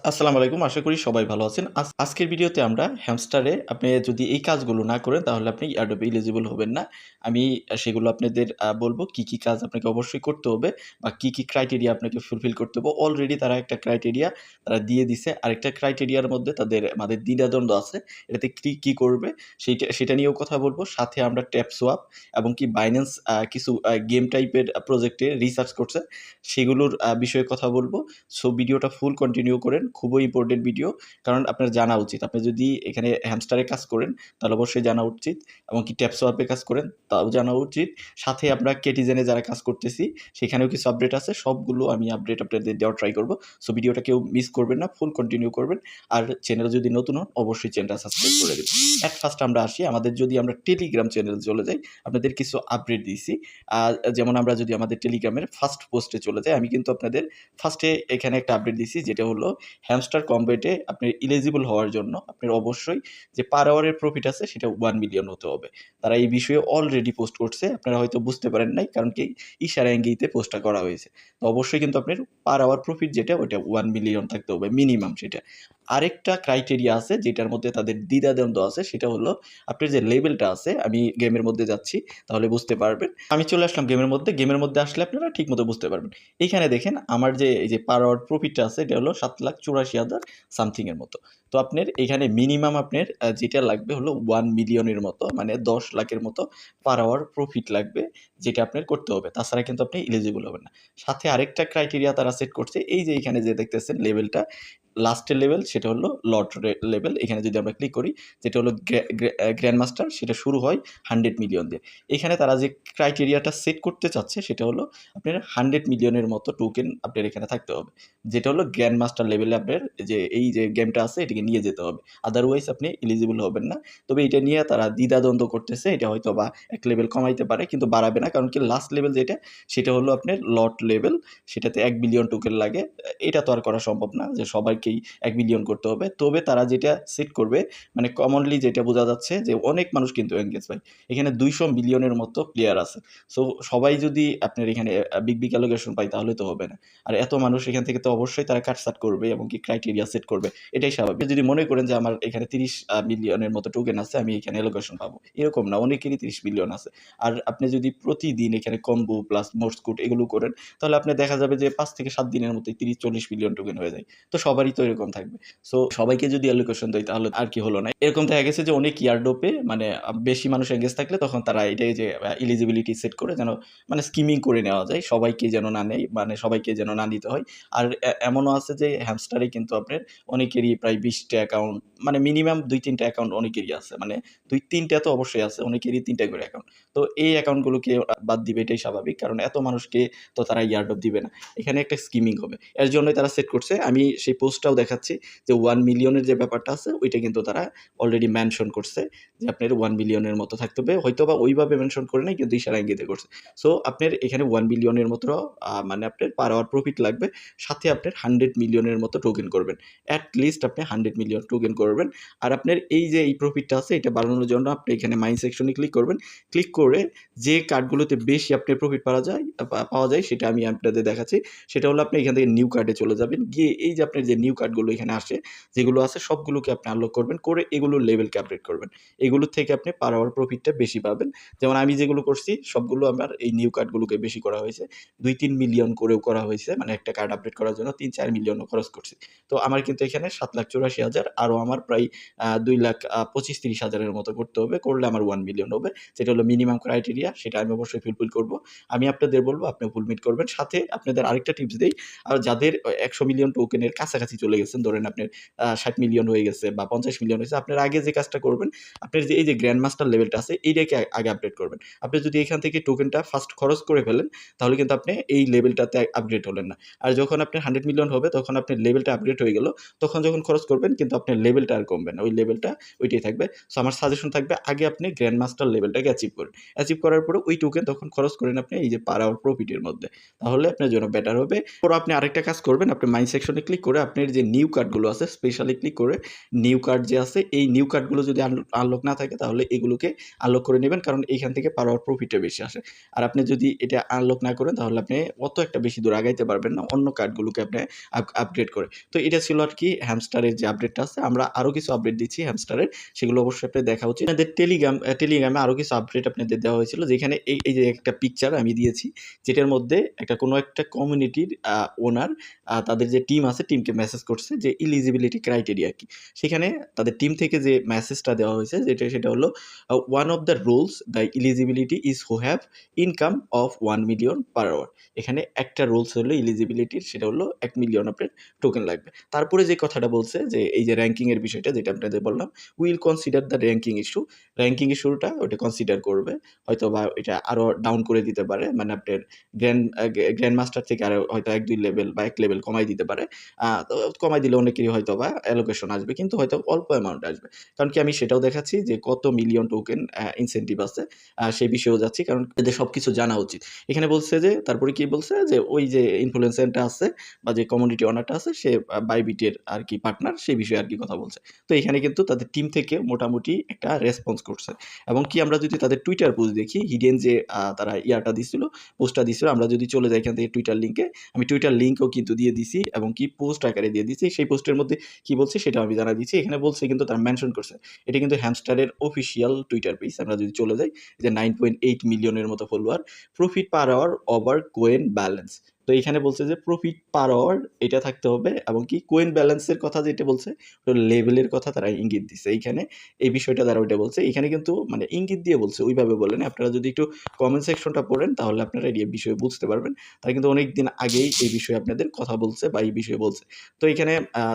আস- আসসালামু আলাইকুম, আশা করি সবাই ভালো আছেন। আজকের ভিডিওতে আমরা হ্যামস্টারে আপনি যদি এই কাজগুলো না করেন, তাহলে আপনি ইয়ারডবে এলিজিবল হবেন না। আমি সেগুলো আপনাদের বলব কি কি কাজ আপনাকে অবশ্যই করতে হবে বা কি কি ক্রাইটেরিয়া আপনাকে ফুলফিল করতে হবে। অলরেডি তারা একটা ক্রাইটেরিয়া তারা দিয়ে দিছে। আরেকটা ক্রাইটেরিয়ার মধ্যে তাদের, আমাদের দ্বিধাদ্বন্দ্ব আছে। এটাতে কি কি করবে সেইটা, সেটা নিয়েও কথা বলব। সাথে আমরা ট্যাপ সোয়াপ এবং কি বাইন্যান্স কিছু গেম টাইপের প্রজেক্টে রিসার্চ করছে। সেগুলোর বিষয়ে কথা বলব। সো ভিডিওটা ফুল কন্টিনিউ করেন। খুবই ইম্পর্টেন্ট ভিডিও কারণ আপনার জানা উচিত। আপনি যদি এখানে হ্যামস্টারে কাজ করেন, তাহলে অবশ্যই জানা উচিত, এবং কি ট্যাপ সোয়াপে কাজ করেন, তাও জানা উচিত। সাথে আমরা কেটিজেনে যারা কাজ করতেছি, সেখানেও কিছু আপডেট আছে, সবগুলো আমি আপডেট আপনাদের দেওয়ার ট্রাই করব। সো ভিডিওটা কেউ মিস করবেন না ফুল কন্টিনিউ করবেন। আর চ্যানেল যদি নতুন হন, অবশ্যই চ্যানেলটা সাবস্ক্রাইব করে দেবেন। অ্যাট ফার্স্ট আমরা আসি, আমাদের যদি আমরা টেলিগ্রাম চ্যানেল চলে যাই, আপনাদের কিছু আপডেট দিয়েছি যেমন আমরা যদি আমাদের টেলিগ্রামের ফার্স্ট পোস্টে চলে যাই, আমি কিন্তু আপনাদের ফার্স্টে এখানে একটা আপডেট দিয়েছি যেটা হলো হ্যামস্টার কম্বেটে আপনার ইলিজিবল হওয়ার জন্য আপনার অবশ্যই যে পার আওয়ারের প্রফিট আছে সেটা ওয়ান মিলিয়ন হতে হবে। তারা এই বিষয়ে অলরেডি পোস্ট করছে, আপনারা হয়তো বুঝতে পারেন নাই কারণ কি ইশারা অ্যাঙ্গিতে পোস্টটা করা হয়েছে। তো অবশ্যই কিন্তু আপনার পার আওয়ার প্রফিট যেটা, ওইটা ওয়ান মিলিয়ন থাকতে হবে মিনিমাম সেটা। আরেকটা ক্রাইটেরিয়া আছে যেটার মধ্যে তাদের দ্বিধাদ্বন্দ্ব আছে, সেটা হলো আপনার যে লেভেলটা আছে, আমি গেমের মধ্যে যাচ্ছি, তাহলে বুঝতে পারবেন। আমি চলে আসলাম গেমের মধ্যে গেমের মধ্যে আসলে আপনারা ঠিক মতো বুঝতে পারবেন। এখানে দেখেন আমার যে, এই যে পার আওয়ার প্রফিটটা আছে, এটা হলো সাত লাখ চুরাশি হাজার সামথিংয়ের মতো। তো আপনার এখানে মিনিমাম আপনার যেটা লাগবে হলো ওয়ান মিলিয়নের মতো মানে দশ লাখের মতো পার আওয়ার প্রফিট লাগবে, যেটা আপনার করতে হবে। তাছাড়া কিন্তু আপনি এলিজিবল হবেন না। সাথে আরেকটা ক্রাইটেরিয়া তারা সেট করছে, এই যে এখানে যে দেখতেছেন লেভেলটা লাস্টের লেভেল সেটা হলো লট লেভেল এখানে যদি আমরা ক্লিক করি, যেটা হলো গ্র্যান্ড মাস্টার সেটা শুরু হয় হান্ড্রেড মিলিয়ন দিয়ে। এখানে তারা যে ক্রাইটেরিয়াটা সেট করতে চাচ্ছে, সেটা হলো আপনার হান্ড্রেড মিলিয়নের মতো টোকেন আপনার এখানে থাকতে হবে। যেটা হলো গ্র্যান্ড মাস্টার লেভেলে আপনার যে এই যে গেমটা আছে এটাকে নিয়ে যেতে হবে। আদারওয়াইজ আপনি এলিজিবল হবেন না। তবে এটা নিয়ে তারা দ্বিধাদ্বন্দ্ব করতেছে। এটা হয়তো বা এক লেভেল কমাইতে পারে, কিন্তু বাড়াবে না। কারণ কি লাস্ট লেভেল যেটা, সেটা হলো আপনার লট লেভেল সেটাতে এক বিলিয়ন টোকেন লাগে। এটা তো আর করা সম্ভব না যে সবাইকেই এক বিলিয়ন করতে হবে। তবে তারা যেটা সেট করবে মানে কমনলি যেটা বোঝা যাচ্ছে যে অনেক মানুষ কিন্তু এনগেজ ভাই। এখানে দুইশো মিলিয়নের মতো প্লেয়ার আছে। সো সবাই যদি আপনার এখানে বিগ বিগ অ্যালোকেশন পায় তাহলে তো হবে না। আর এত মানুষ এখান থেকে তো অবশ্যই তারা কাটসাট করবে এবং কি ক্রাইটেরিয়া সেট করবে। এটাই স্বাভাবিক। যদি মনে করেন যে আমার এখানে তিরিশ মিলিয়নের মতো টোকেন আছে, আমি এখানে অ্যালোকেশন পাবো। এরকম না, অনেকেরই তিরিশ মিলিয়ন আছে। আর আপনি যদি প্রতিদিন এখানে কম্বো প্লাস মোটস্কুট এগুলো করেন, তাহলে আপনি দেখা যাবে যে পাঁচ থেকে সাত দিনের মধ্যে তিরিশ, চল্লিশ মিলিয়ন টোকেন হয়ে যায়। তো সবারই তো এরকম থাকবে। সো সবাইকে যদি অ্যালোকেশন দেয়, তাহলে আর কি হলো না। এরকম দেখা গেছে যে অনেক ইয়ারডোপে মানে বেশি মানুষ এঙ্গেজ থাকলে তখন তারা এটাই যে এলিজিবিলিটি সেট করে যেন মানে স্কিমিং করে নেওয়া যায়। সবাইকে যেন না নেয় মানে সবাইকে যেন না নিতে হয়। আর এমনও আছে যে হ্যামস্টারে কিন্তু আপনার অনেকেরই প্রায় বিশটা অ্যাকাউন্ট মানে মিনিমাম দুই তিনটা অ্যাকাউন্ট অনেকেরই আছে। মানে দুই তিনটা তো অবশ্যই আছে, অনেকেরই তিনটা করে অ্যাকাউন্ট তো এই অ্যাকাউন্টগুলোকে বাদ দিবে, এটাই স্বাভাবিক। কারণ এত মানুষকে তো তারা ইয়ারডপ দিবে না। এখানে একটা স্কিমিং হবে। এর জন্যই তারা সেট করছে। আমি সেই পোস্টটাও দেখাচ্ছি যে ওয়ান মিলিয়নের যে ব্যাপারটা আছে, ওইটা কিন্তু তারা অলরেডি মেনশন করছে যে আপনার ওয়ান মিলিয়নের মতো থাকতে হবে। হয়তো বা ওইভাবে মেনশন করে নাই, কিন্তু ইশারা ইঙ্গিতে করছে। সো আপনার এখানে ওয়ান মিলিয়নের মতো মানে আপনার পার আওয়ার প্রফিট লাগবে। সাথে আপনার হান্ড্রেড মিলিয়নের মতো টোকেন করবেন। অ্যাট লিস্ট আপনি হান্ড্রেড মিলিয়ন টোকেন করবেন। আর আপনার এই যে এই প্রফিটটা আছে, এটা বাড়ানোর জন্য আপনি এখানে মাইন সেকশনে ক্লিক করবেন। ক্লিক করে যে কার্ডগুলোতে বেশি আপনার প্রফিট পাওয়া যায় পাওয়া যায় সেটা আমি আপনাদের দেখাচ্ছি। সেটা হলো আপনি এখান থেকে নিউ কার্ডে চলে যাবেন। গিয়ে এই যে আপনার যে নিউ কার্ডগুলো এখানে আসে, যেগুলো আছে সবগুলোকে আপনি আনলক করবেন, করে এগুলোর লেভেলকে আপডেট করবেন। এগুলোর থেকে আপনি পার আওয়ার প্রফিটটা বেশি পাবেন। যেমন আমি যেগুলো করছি, সবগুলো আমার এই নিউ কার্ডগুলোকে বেশি করা হয়েছে। দুই তিন মিলিয়ন করেও করা হয়েছে মানে একটা কার্ড আপডেট করার জন্য তিন চার মিলিয়নও খরচ করছি। তো আমার কিন্তু এখানে সাত লাখ চুরাশি হাজার, আরও আমার প্রায় দুই লাখ পঁচিশ তিরিশ হাজারের মতো করতে হবে, করলে আমার ওয়ান মিলিয়ন হবে। যেটা হলো মিনিমাম ক্রাইটেরিয়া সেটা আমি অবশ্যই ফুলফিল করব। আমি আপনাদের বলব আপনি ফুলমিট করবেন। সাথে আপনাদের আরেকটা টিপস দিই, আর যাদের একশো মিলিয়ন টোকেনের কাছাকাছি চলে গেছেন, ধরেন আপনার ষাট মিলিয়ন হয়ে গেছে বা পঞ্চাশ মিলিয়ন হয়েছে, আপনার আগে যে কাজটা করবেন, আপনার যে, এই যে গ্র্যান্ড মাস্টার লেভেলটা আছে, এইটাকে আগে আপডেট করবেন। আপনি যদি এখান থেকে টোকেনটা ফার্স্ট খরচ করে ফেলেন, তাহলে কিন্তু আপনি এই লেভেলটাতে আপডেট হলেন না। আর যখন আপনার হান্ড্রেড মিলিয়ন হবে, তখন আপনার লেভেলটা আপডেট হয়ে গেল, তখন যখন খরচ করবেন কিন্তু আপনার লেভেলটা আর কমবে না। ওই লেভেলটা ওইটাই থাকবে। সো আমার সাজেশন থাকবে, আগে আপনি গ্র্যান্ড মাস্টার লেভেলটাকে অ্যাচিভ করেন। অ্যাচিভ করার পরে ওই টোকেন তখন খরচ করেন আপনি এই যে পার আওয়ার প্রফিটের মধ্যে। তাহলে আপনার জন্য বেটার হবে। পরে আপনি আরেকটা কাজ করবেন, আপনি মাইন্ড সেকশনে ক্লিক করে আপনার যে নিউ কার্ডগুলো আছে স্পেশালি ক্লিক করে নিউ কার্ড যে আছে, এই নিউ কার্ডগুলো যদি আনলক না থাকে, তাহলে এগুলোকে আনলক করে নেবেন। কারণ এইখান থেকে পার আওয়ার প্রফিটটা বেশি আসে। আর আপনি যদি এটা আনলক না করেন, তাহলে আপনি অত একটা বেশি দূর আগাইতে পারবেন না। অন্য কার্ডগুলোকে আপনি আপগ্রেড করে। তো এটা ছিল আর কি হ্যামস্টারের যে আপডেটটা আছে, আমরা আরও কিছু আপডেট দিচ্ছি হ্যামস্টারের সেগুলো অবশ্যই আপনার দেখা উচিত। আপনাদের টেলিগ্রাম টেলিগ্রামে আরও কিছু আপডেট আপনাদের দেওয়া হয়েছিল, যেখানে এই এই যে একটা পিকচার আমি দিয়েছি, যেটার মধ্যে একটা কোনো একটা কমিউনিটির ওনার তাদের যে টিম আছে টিমকে মেসেজ করছে যে ইলিজিবিলিটি ক্রাইটেরিয়া কি। সেখানে তাদের টিম থেকে যে মেসেজটা দেওয়া হয়েছে, যেটা, সেটা হলো one of the rules the eligibility is who have income of one million per hour এখানে একটা রুলস হলো ইলিজিবিলিটির সেটা হলো এক মিলিয়ন আপনার টোকেন লাগবে। তারপরে যে কথাটা বলছে যে এই যে র্যাঙ্কিংয়ের বিষয়টা যেটা আপনাদের বললাম will consider the ranking issue ranking ইস্যুটা ওটা কনসিডার করবে হয়তো বা এটা আরও ডাউন করে দিতে পারে মানে আপনার গ্র্যান্ড গ্র্যান্ড মাস্টার থেকে আরও হয়তো এক, দুই লেভেল বা এক লেভেল কমাই দিতে পারে। তো কমাই দিলে অনেকেরই হয়তো বা অ্যালোকেশন আসবে, কিন্তু হয়তো অল্প অ্যামাউন্ট আসবে। কারণ কি আমি সেটাও দেখাচ্ছি যে কত মিলিয়ন টোকেন ইনসেন্টিভ আছে। সেই বিষয়েও যাচ্ছি, কারণ এদের সব কিছু জানা উচিত। এখানে বলছে যে, তারপরে কি বলছে যে, ওই যে ইনফ্লুয়েন্সারটা আছে বা যে কমিউনিটি অনারটা আছে, সে বাইবিটের আর কি পার্টনার সেই বিষয়ে আর কি কথা বলছে। তো এখানে কিন্তু তাদের টিম থেকে মোটামুটি একটা রেসপন্স করছে। এবং কি আমরা যদি তাদের টুইটার পোস্ট দেখি হিডেন যে তারা ইয়াটা দিছিল পোস্টটা দিছিল, আমরা যদি চলে যাই এখান থেকে টুইটার লিঙ্কে আমি টুইটার লিঙ্কও কিন্তু দিয়ে দিছি এবং কি পোস্ট আকারে দিয়ে দিছি। সেই পোস্টের মধ্যে কি বলছে সেটা আমি জানা দিচ্ছি এখানে বলছে কিন্তু তারা মেনশন করছে। এটা কিন্তু হ্যামস্টারের অফিসিয়াল টুইটার পেজ আমরা যদি চলে যাই, যে নাইন পয়েন্ট এইট মিলিয়নের মতো follower profit per hour over coin balance তো এখানে বলছে যে প্রফিট পার আওয়ার এটা থাকতে হবে এবং কি কোয়েন ব্যালেন্সের কথা যেটা বলছে, ওটা লেভেলের কথা তারা ইঙ্গিত দিচ্ছে এইখানে এই বিষয়টা তারা ওইটা বলছে। এখানে কিন্তু মানে ইঙ্গিত দিয়ে বলছে, ওইভাবে বলেন আপনারা যদি একটু কমেন্ট সেকশনটা পড়েন তাহলে আপনারা এই বিষয়ে বুঝতে পারবেন। তারা কিন্তু অনেক দিন আগেই এই বিষয়ে আপনাদের কথা বলছে বা এই বিষয়ে বলছে। তো এখানে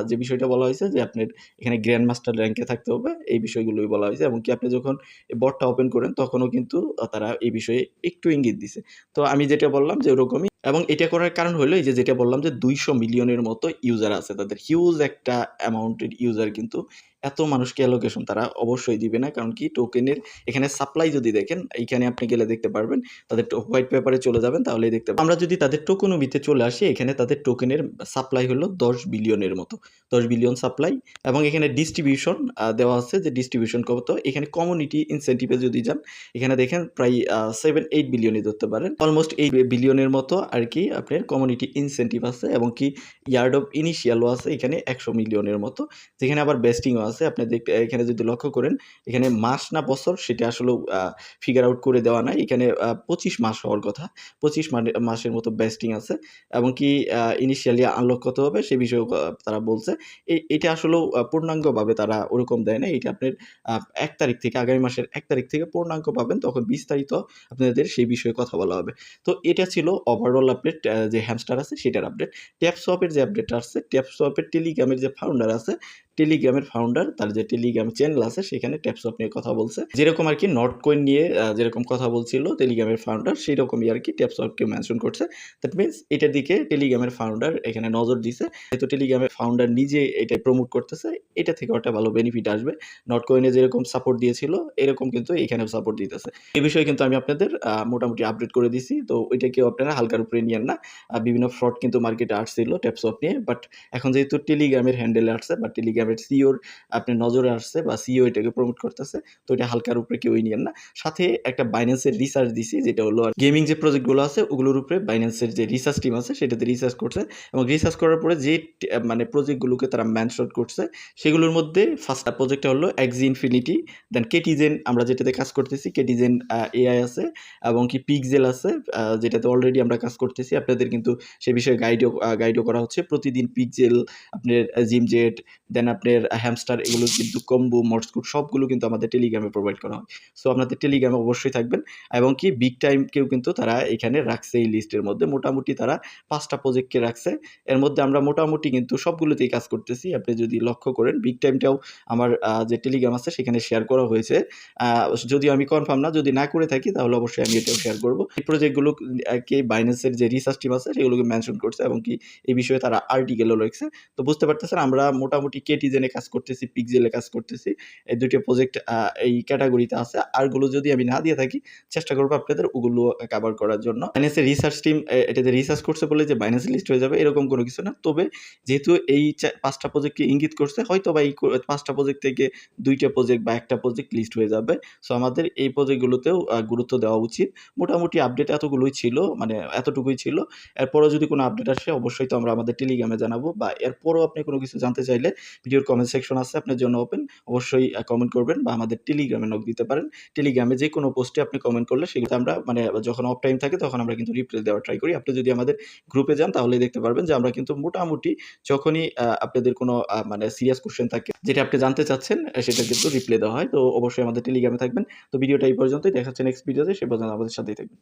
যে বিষয়টা বলা হয়েছে যে আপনার এখানে গ্র্যান্ড মাস্টার র্যাঙ্কে থাকতে হবে, এই বিষয়গুলোই বলা হয়েছে। এবং কি আপনি যখন বটটা ওপেন করেন, তখনও কিন্তু তারা এই বিষয়ে একটু ইঙ্গিত দিছে। তো আমি যেটা বললাম যে ওরকমই এবং এটা করার কারণ হলো এই যে যেটা বললাম যে দুইশো মিলিয়নের মতো ইউজার আছে। তাদের হিউজ একটা অ্যামাউন্টের ইউজার কিন্তু এত মানুষকে অ্যালোকেশন তারা অবশ্যই দিবে না। কারণ কি? টোকেনের এখানে সাপ্লাই যদি দেখেন, এইখানে আপনি গেলে দেখতে পারবেন, তাদের হোয়াইট পেপারে চলে যাবেন, তাহলেই দেখতে পাবেন আমরা যদি তাদের টোকনমিতে চলে আসি, এখানে তাদের টোকেনের সাপ্লাই হলো দশ বিলিয়নের মতো। দশ বিলিয়ন সাপ্লাই এবং এখানে ডিস্ট্রিবিউশন দেওয়া আছে যে ডিস্ট্রিবিউশন কত? এখানে কমিউনিটি ইনসেন্টিভে যদি যান, এখানে দেখেন প্রায় সেভেন এইট বিলিয়নই ধরতে পারেন। অলমোস্ট এইট বিলিয়নের মতো আর কি আপনার কমিউনিটি ইনসেন্টিভ আছে এবং কি ইয়ার্ড অফ ইনিশিয়ালও আছে, এখানে একশো মিলিয়নের মতো। যেখানে আবার বেস্টিংও আছে। আপনি দেখতে এখানে যদি লক্ষ্য করেন, এখানে মাস না বছর সেটা আসলে ফিগার আউট করে দেওয়া নাই। এখানে পঁচিশ মাস হওয়ার কথা। পঁচিশ মাসের মতো বেস্টিং আছে। এবং কি ইনিশিয়ালি আনলক কত হবে, সে বিষয়েও তারা বলছে। এটা আসলেও পূর্ণাঙ্গভাবে তারা ওরকম দেয় না এটা আপনার এক তারিখ থেকে, আগামী মাসের এক তারিখ থেকে পূর্ণাঙ্গ পাবেন। তখন বিস্তারিত আপনাদের সেই বিষয়ে কথা বলা হবে। তো এটা ছিল ওভারঅল আপডেট যে হ্যামস্টার আছে, সেটার আপডেট ট্যাপ সোয়াপের যে আপডেট আসছে ট্যাপ সোয়াপের টেলিগ্রামের যে ফাউন্ডার আছে টেলিগ্রামের ফাউন্ডার তার যে টেলিগ্রাম চ্যানেল আছে, সেখানে ট্যাপসপ নিয়ে কথা বলছে। যেরকম আর কি নর্থ কয়েন নিয়ে যেরকম কথা বলছিল টেলিগ্রামের ফাউন্ডার সেই রকমই আর কি ট্যাপসপকে মেনশন করছে। দ্যাট মিনস এটার দিকে টেলিগ্রামের ফাউন্ডার এখানে নজর দিছে। যেহেতু টেলিগ্রামের ফাউন্ডার নিজে এটা প্রমোট করতেছে, এটা থেকে একটা ভালো বেনিফিট আসবে। নর্থ কয়েনে যেরকম সাপোর্ট দিয়েছিল, এরকম কিন্তু এখানেও সাপোর্ট দিতেছে। এই বিষয়ে কিন্তু আমি আপনাদের মোটামুটি আপডেট করে দিছি। তো ওইটাকেও আপনারা হালকার উপরে নিয়েন না। বিভিন্ন ফ্রড কিন্তু মার্কেটে আসছিল ট্যাপসপ নিয়ে। বাট এখন যেহেতু টেলিগ্রামের হ্যান্ডেলে আসছে, বা টেলিগ্রাম গ্যামের সিওর আপনার নজরে আসছে বা সিও এটাকে প্রমোট করতেছে, তো এটা হালকার উপরে কেউই নিয়েন না। সাথে একটা বাইন্যান্সের রিসার্চ দিছি, যেটা হলো গেমিং যে প্রজেক্টগুলো আছে, ওগুলোর উপরে বাইন্যান্সের যে রিসার্চ টিম আছে, সেটাতে রিসার্চ করছে এবং রিসার্চ করার পরে যে মানে প্রজেক্টগুলোকে তারা ম্যানশট করছে, সেগুলোর মধ্যে ফার্স্ট প্রজেক্টটা হলো এক্সি ইনফিনিটি দেন কেটিজেন আমরা যেটাতে কাজ করতেছি কেটিজেন এআই আছে এবং কি পিকজেল আছে যেটাতে অলরেডি আমরা কাজ করতেছি। আপনাদের কিন্তু সে বিষয়ে গাইডও গাইডও করা হচ্ছে। প্রতিদিন পিকজেল আপনার জিমজেট দেন আপনার হ্যামস্টার এগুলো কিন্তু কম্বো মটস্কুট সবগুলো কিন্তু আমাদের টেলিগ্রামে প্রোভাইড করা হয়। সো আপনাদের টেলিগ্রামে অবশ্যই থাকবেন এবং কি বিগ টাইম টাইমকেও কিন্তু তারা এখানে রাখছে এই লিস্টের মধ্যে। মোটামুটি তারা পাঁচটা প্রজেক্টকে রাখছে। এর মধ্যে আমরা মোটামুটি কিন্তু সবগুলোতেই কাজ করতেছি। আপনি যদি লক্ষ্য করেন বিগ টাইমটাও আমার যে টেলিগ্রাম আছে, সেখানে শেয়ার করা হয়েছে। যদি আমি কনফার্ম না, যদি না করে থাকি, তাহলে অবশ্যই আমি এটাও শেয়ার করব। এই প্রজেক্টগুলোকে বাইন্যান্সের যে রিসার্চ টিম আছে, সেগুলোকে মেনশন করছে এবং কি এই বিষয়ে তারা আর্টিকেলও রয়েছে তো বুঝতে পারতেছেন, আমরা মোটামুটি কেটি সিটিজেনে কাজ করতেছি, পিক্সেলে কাজ করতেছি। এই ২ টা প্রজেক্ট এই ক্যাটেগরিতে আছে। আরগুলো যদি আমি না দিয়ে থাকি, চেষ্টা করব আপনাদের ওগুলো কভার করার জন্য। Binance রিসার্চ টিম এটাতে রিসার্চ করছে বলে যে Binance লিস্ট হয়ে যাবে এরকম কোনো কিছু না। তবে যেহেতু এই চা ৫ টা প্রজেক্টকে ইঙ্গিত করছে, হয়তোবা এই কো ৫ টা প্রজেক্ট থেকে ২ টা প্রজেক্ট বা ১ টা প্রজেক্ট লিস্ট হয়ে যাবে। সো আমাদের এই প্রজেক্টগুলোতেও গুরুত্ব দেওয়া উচিত। মোটামুটি আপডেট এতগুলোই ছিল, মানে এতটুকুই ছিল। এরপরেও যদি কোনো আপডেট আসে অবশ্যই তো আমরা আমাদের টেলিগ্রামে জানাব বা এরপরও আপনি কোনো কিছু জানতে চাইলে ভিডিওর কমেন্ট সেকশন আছে আপনার জন্য ওপেন। অবশ্যই কমেন্ট করবেন বা আমাদের টেলিগ্রামে নক দিতে পারেন। টেলিগ্রামে যেকোনো পোস্টে আপনি কমেন্ট করলে সেগুলো আমরা মানে যখন অফ টাইম থাকে তখন আমরা কিন্তু রিপ্লাই দেওয়ার ট্রাই করি। আপনি যদি আমাদের গ্রুপে যান তাহলে দেখতে পারবেন যে আমরা কিন্তু মোটামুটি যখনই আপনাদের কোনো মানে সিরিয়াস কোয়েশ্চেন থাকে, যেটা আপনি জানতে চাচ্ছেন সেটা কিন্তু রিপ্লাই দেওয়া হয়। তো অবশ্যই আমাদের টেলিগ্রামে থাকবেন। তো ভিডিওটা এই পর্যন্তই। দেখা হচ্ছে নেক্সট ভিডিওতে। সে পর্যন্ত আমাদের সাথেই থাকবেন।